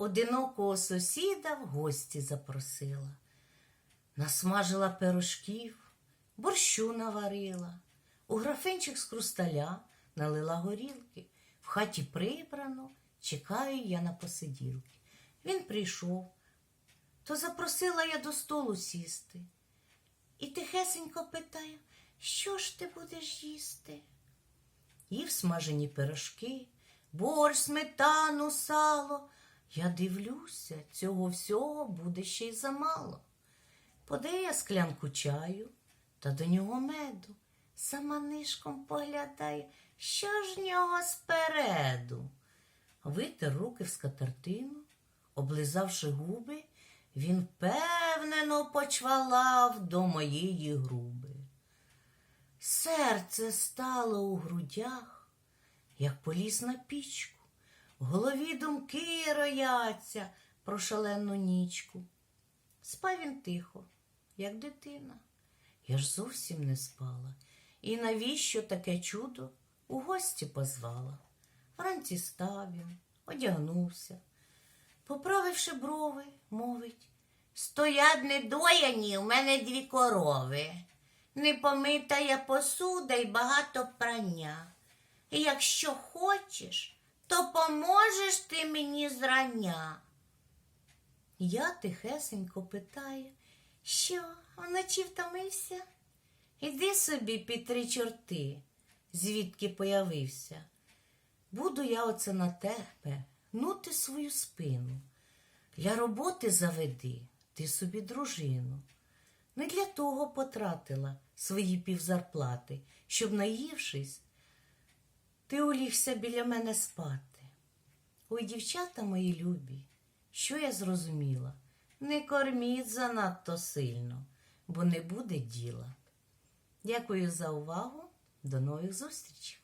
одинокого сусіда в гості запросила. Насмажила пирожків, борщу наварила, у графинчик з хрусталя налила горілки. В хаті прибрано, чекаю я на посиділки. Він прийшов, то запросила я до столу сісти. І тихесенько питаю, що ж ти будеш їсти? Їв смажені пирожки, борщ, сметану, сало. Я дивлюся, цього всього буде ще й замало. Подає склянку чаю та до нього меду. Сама нишком поглядаю, що ж нього спереду. Витер руки в скатертину, облизавши губи, він певнено почвалав до моєї груби. Серце стало у грудях, як поліз на пічку, в голові думки рояться про шалену нічку. Спав він тихо, як дитина. Я ж зовсім не спала. І навіщо таке чудо у гості позвала? Вранці став він, одягнувся, поправивши брови, мовить. Стоять недояні, у мене дві корови. Непомита я посуда й багато прання. І якщо хочеш, то поможеш ти мені зрання. Я тихесенько питаю, що, вночі втомився? Іди собі під три чорти, звідки появився. Буду я оце на тебе гнути свою спину. Для роботи заведи ти собі дружину. Не для того потратила свої півзарплати, щоб, наївшись, ти улігся біля мене спати. Ой, дівчата мої любі, що я зрозуміла? Не корміть занадто сильно, бо не буде діла. Дякую за увагу. До нових зустрічей!